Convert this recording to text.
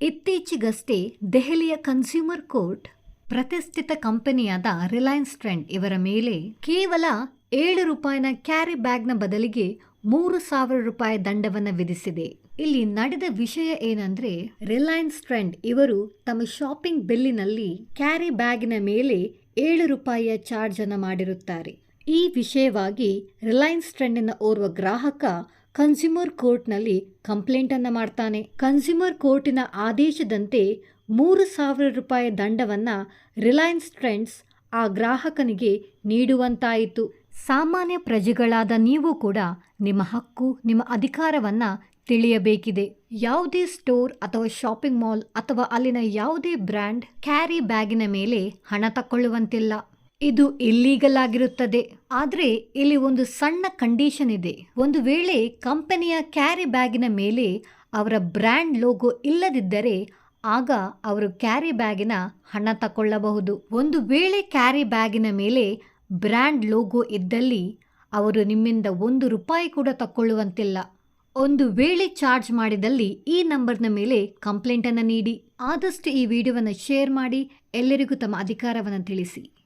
ಇತ್ತೀಚೆಗಷ್ಟೇ ದೆಹಲಿಯ consumer court ಪ್ರತಿಷ್ಠಿತ ಕಂಪನಿಯಾದ ರಿಲಯನ್ಸ್ ಟ್ರೆಂಡ್ ಇವರ ಮೇಲೆ ಕೇವಲ ಏಳು ರೂಪಾಯಿನ ಕ್ಯಾರಿ ಬ್ಯಾಗ್ನ ಬದಲಿಗೆ ಮೂರು ಸಾವಿರ ರೂಪಾಯಿ ದಂಡವನ್ನು ವಿಧಿಸಿದೆ. ಇಲ್ಲಿ ನಡೆದ ವಿಷಯ ಏನಂದ್ರೆ ರಿಲಯನ್ಸ್ ಟ್ರೆಂಡ್ ಇವರು ತಮ್ಮ ಶಾಪಿಂಗ್ ಬಿಲ್ಲಿನಲ್ಲಿ ಕ್ಯಾರಿ ಬ್ಯಾಗಿನ ಮೇಲೆ ಏಳು ರೂಪಾಯಿಯ ಚಾರ್ಜ್ ಅನ್ನು ಮಾಡಿರುತ್ತಾರೆ. ಈ ವಿಷಯವಾಗಿ ರಿಲಯನ್ಸ್ ಟ್ರೆಂಡಿನ ಓರ್ವ ಗ್ರಾಹಕ ಕನ್ಸ್ಯೂಮರ್ ಕೋರ್ಟ್ನಲ್ಲಿ ಕಂಪ್ಲೇಂಟ್ ಅನ್ನ ಮಾಡ್ತಾನೆ. ಕನ್ಸ್ಯೂಮರ್ ಕೋರ್ಟಿನ ಆದೇಶದಂತೆ ಮೂರು ಸಾವಿರ ರೂಪಾಯಿ ದಂಡವನ್ನು ರಿಲಯನ್ಸ್ ಟ್ರೆಂಡ್ಸ್ ಆ ಗ್ರಾಹಕನಿಗೆ ನೀಡುವಂತಾಯಿತು. ಸಾಮಾನ್ಯ ಪ್ರಜೆಗಳಾದ ನೀವು ಕೂಡ ನಿಮ್ಮ ಹಕ್ಕು, ನಿಮ್ಮ ಅಧಿಕಾರವನ್ನು ತಿಳಿಯಬೇಕಿದೆ. ಯಾವುದೇ ಸ್ಟೋರ್ ಅಥವಾ ಶಾಪಿಂಗ್ ಮಾಲ್ ಅಥವಾ ಅಲ್ಲಿನ ಯಾವುದೇ ಬ್ರ್ಯಾಂಡ್ ಕ್ಯಾರಿ ಬ್ಯಾಗಿನ ಮೇಲೆ ಹಣ ತಕ್ಕೊಳ್ಳುವಂತಿಲ್ಲ. ಇದು ಇಲ್ಲೀಗಲ್ ಆಗಿರುತ್ತದೆ. ಆದರೆ ಇಲ್ಲಿ ಒಂದು ಸಣ್ಣ ಕಂಡೀಷನ್ ಇದೆ. ಒಂದು ವೇಳೆ ಕಂಪನಿಯ ಕ್ಯಾರಿ ಬ್ಯಾಗಿನ ಮೇಲೆ ಅವರ ಬ್ರ್ಯಾಂಡ್ ಲೋಗೋ ಇಲ್ಲದಿದ್ದರೆ ಆಗ ಅವರು ಕ್ಯಾರಿ ಬ್ಯಾಗಿನ ಹಣ ತಕೊಳ್ಳಬಹುದು. ಒಂದು ವೇಳೆ ಕ್ಯಾರಿ ಬ್ಯಾಗಿನ ಮೇಲೆ ಬ್ರ್ಯಾಂಡ್ ಲೋಗೋ ಇದ್ದಲ್ಲಿ ಅವರು ನಿಮ್ಮಿಂದ ಒಂದು ರೂಪಾಯಿ ಕೂಡ ತಕ್ಕೊಳ್ಳುವಂತಿಲ್ಲ ಒಂದು ವೇಳೆ ಚಾರ್ಜ್ ಮಾಡಿದಲ್ಲಿ ಈ ನಂಬರ್ನ ಮೇಲೆ ಕಂಪ್ಲೇಂಟನ್ನು ನೀಡಿ. ಆದಷ್ಟು ಈ ವಿಡಿಯೋವನ್ನು ಶೇರ್ ಮಾಡಿ. ಎಲ್ಲರಿಗೂ ತಮ್ಮ ಅಧಿಕಾರವನ್ನು ತಿಳಿಸಿ.